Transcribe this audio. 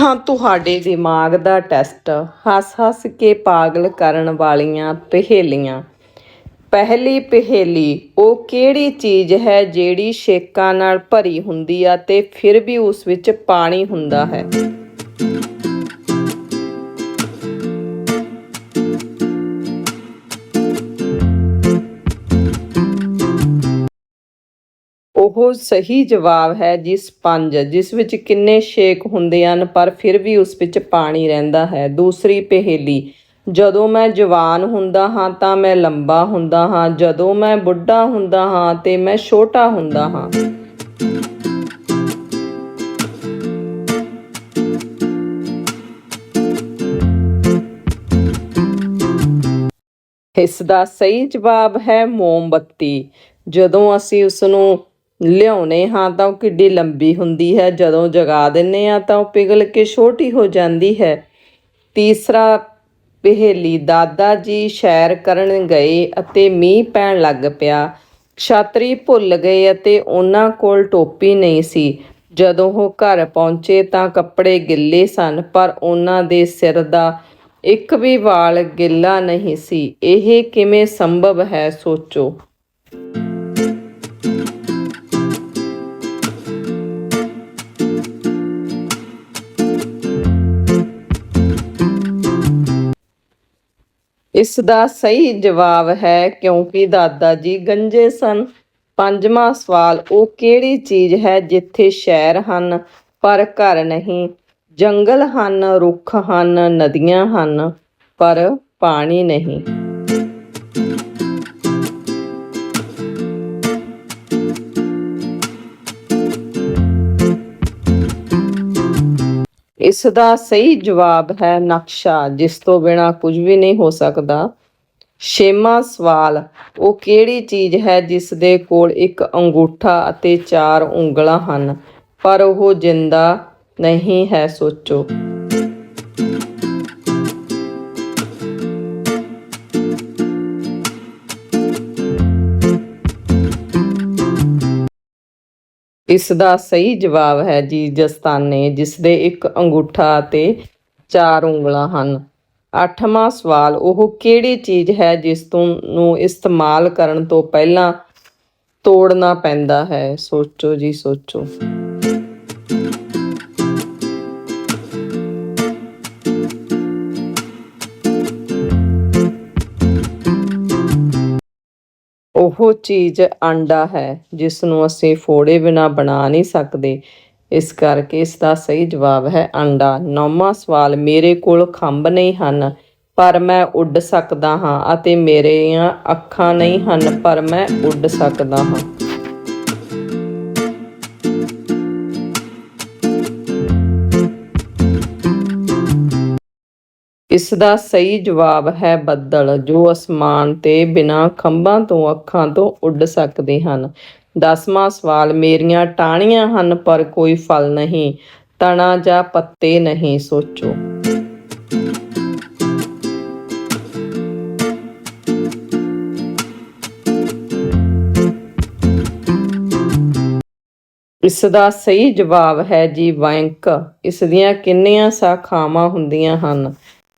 ਹਾਂ, ਤੁਹਾਡੇ ਦਿਮਾਗ ਦਾ ਟੈਸਟ। ਹੱਸ-ਹੱਸ ਕੇ ਪਾਗਲ ਕਰਨ ਵਾਲੀਆਂ ਪਹੇਲੀਆਂ। ਪਹਿਲੀ ਪਹੇਲੀ, ਉਹ ਕਿਹੜੀ ਚੀਜ਼ ਹੈ ਜਿਹੜੀ ਛੇਕਾਂ ਨਾਲ ਭਰੀ ਹੁੰਦੀ ਆ ਤੇ ਫਿਰ ਵੀ ਉਸ ਵਿੱਚ ਪਾਣੀ ਹੁੰਦਾ ਹੈ? ਉਹ ਸਹੀ ਜਵਾਬ ਹੈ ਜਿਸ ਪੰਜ, ਜਿਸ ਵਿੱਚ ਕਿੰਨੇ ਛੇਕ ਹੁੰਦੇ ਹਨ, ਪਰ ਫਿਰ ਵੀ ਉਸ ਵਿੱਚ ਪਾਣੀ ਰਹਿੰਦਾ ਹੈ। ਦੂਸਰੀ ਪਹੇਲੀ, ਜਦੋਂ ਮੈਂ ਜਵਾਨ ਹੁੰਦਾ ਹਾਂ ਤਾਂ ਮੈਂ ਲੰਬਾ ਹੁੰਦਾ ਹਾਂ, ਜਦੋਂ ਮੈਂ ਬੁੱਢਾ ਹੁੰਦਾ ਹਾਂ ਤੇ ਮੈਂ ਛੋਟਾ ਹੁੰਦਾ ਹਾਂ। ਇਸ ਦਾ ਸਹੀ ਜਵਾਬ ਹੈ ਮੋਮਬੱਤੀ। ਜਦੋਂ ਅਸੀਂ ਉਸ ਨੂੰ ਲਿਆਉਨੇ ਹਾਂ ਤਾਂ ਉਹ ਕਿੱਡੀ ਲੰਬੀ ਹੁੰਦੀ ਹੈ। ਜਦੋਂ ਜਗਾ ਦਿੰਨੇ ਆ ਤਾਂ ਉਹ ਪਿਘਲ ਕੇ ਛੋਟੀ ਹੋ ਜਾਂਦੀ ਹੈ। ਤੀਸਰਾ ਪਹੇਲੀ, ਦਾਦਾ ਜੀ, ਸ਼ੈਰ ਕਰਨ ਗਏ ਅਤੇ ਮੀਂਹ ਪੈਣ ਲੱਗ ਪਿਆ। ਛਾਤਰੀ ਭੁੱਲ ਗਏ ਅਤੇ ਉਹਨਾਂ ਕੋਲ ਟੋਪੀ ਨਹੀਂ ਸੀ। ਜਦੋਂ ਉਹ ਘਰ ਪਹੁੰਚੇ ਤਾਂ ਕੱਪੜੇ ਗਿੱਲੇ ਸਨ, ਪਰ ਉਹਨਾਂ ਦੇ ਸਿਰ ਦਾ ਇੱਕ ਵੀ ਵਾਲ ਗਿੱਲਾ ਨਹੀਂ ਸੀ। ਇਹ ਕਿਵੇਂ ਸੰਭਵ ਹੈ, ਸੋਚੋ। ਇਸ ਦਾ ਸਹੀ ਜਵਾਬ ਹੈ ਕਿਉਂਕਿ ਦਾਦਾ ਜੀ ਗੰਜੇ ਸਨ। ਪੰਜਵਾਂ ਸਵਾਲ, ਉਹ ਕਿਹੜੀ ਚੀਜ਼ ਹੈ ਜਿੱਥੇ ਸ਼ਹਿਰ ਹਨ, ਪਰ ਘਰ ਨਹੀਂ? ਜੰਗਲ ਹਨ, ਰੁੱਖ ਹਨ, ਨਦੀਆਂ ਹਨ, ਪਰ ਪਾਣੀ ਨਹੀਂ। ਇਸ ਦਾ ਸਹੀ ਜਵਾਬ ਹੈ ਨਕਸ਼ਾ, ਜਿਸ ਤੋਂ ਬਿਨਾ ਕੁਝ ਵੀ ਨਹੀਂ ਹੋ ਸਕਦਾ। ਛੇਵਾਂ ਸਵਾਲ, ਉਹ ਕਿਹੜੀ ਚੀਜ਼ ਹੈ ਜਿਸ ਦੇ ਕੋਲ ਇੱਕ ਅੰਗੂਠਾ ਅਤੇ ਚਾਰ ਉਂਗਲਾਂ ਹਨ, ਪਰ ਉਹ ਜਿੰਦਾ ਨਹੀਂ ਹੈ, ਸੋਚੋ। ਇਸ ਦਾ ਸਹੀ ਜਵਾਬ ਹੈ ਜੀ ਜਸਤਾਨੇ, ਜਿਸ ਦੇ ਇੱਕ ਅੰਗੂਠਾ ਅਤੇ ਚਾਰ ਉਂਗਲਾਂ ਹਨ। ਅੱਠਵਾਂ ਸਵਾਲ, ਉਹ ਕਿਹੜੀ ਚੀਜ਼ ਹੈ ਜਿਸ ਤੋਂ ਨੂੰ ਇਸਤੇਮਾਲ ਕਰਨ ਤੋਂ ਪਹਿਲਾਂ ਤੋੜਨਾ ਪੈਂਦਾ ਹੈ? ਸੋਚੋ ਜੀ, ਸੋਚੋ। ਉਹ ਚੀਜ਼ ਆਂਡਾ ਹੈ ਜਿਸ ਨੂੰ ਅਸੀਂ ਫੋੜੇ ਬਿਨਾ ਬਣਾ ਨਹੀਂ ਸਕਦੇ। ਇਸ ਕਰਕੇ ਇਸ ਦਾ ਸਹੀ ਜਵਾਬ ਹੈ ਆਂਡਾ ਨੌਵਾਂ ਸਵਾਲ, ਮੇਰੇ ਕੋਲ ਖੰਭ ਨਹੀਂ ਹਨ, ਪਰ ਮੈਂ ਉੱਡ ਸਕਦਾ ਹਾਂ ਅਤੇ ਮੇਰੀਆਂ ਅੱਖਾਂ ਨਹੀਂ ਹਨ, ਪਰ ਮੈਂ ਉੱਡ ਸਕਦਾ ਹਾਂ। ਇਸ ਦਾ ਸਹੀ ਜਵਾਬ ਹੈ ਬੱਦਲ, ਜੋ ਅਸਮਾਨ ਤੇ ਬਿਨਾਂ ਖੰਭਾਂ ਤੋਂ ਅੱਖਾਂ ਤੋਂ ਉੱਡ ਸਕਦੇ ਹਨ। ਦਸਵਾਂ ਸਵਾਲ, ਮੇਰੀਆਂ ਟਾਹਣੀਆਂ ਹਨ, ਪਰ ਕੋਈ ਫਲ ਨਹੀਂ। ਤਣਾ ਜਾਂ ਪੱਤੇ ਨਹੀਂ, ਸੋਚੋ। ਇਸ ਦਾ ਸਹੀ ਜਵਾਬ ਹੈ ਜੀ ਬੈਂਕ ਇਸ ਦੀਆਂ ਕਿੰਨੀਆਂ ਸ਼ਾਖਾਵਾਂ ਹੁੰਦੀਆਂ ਹਨ?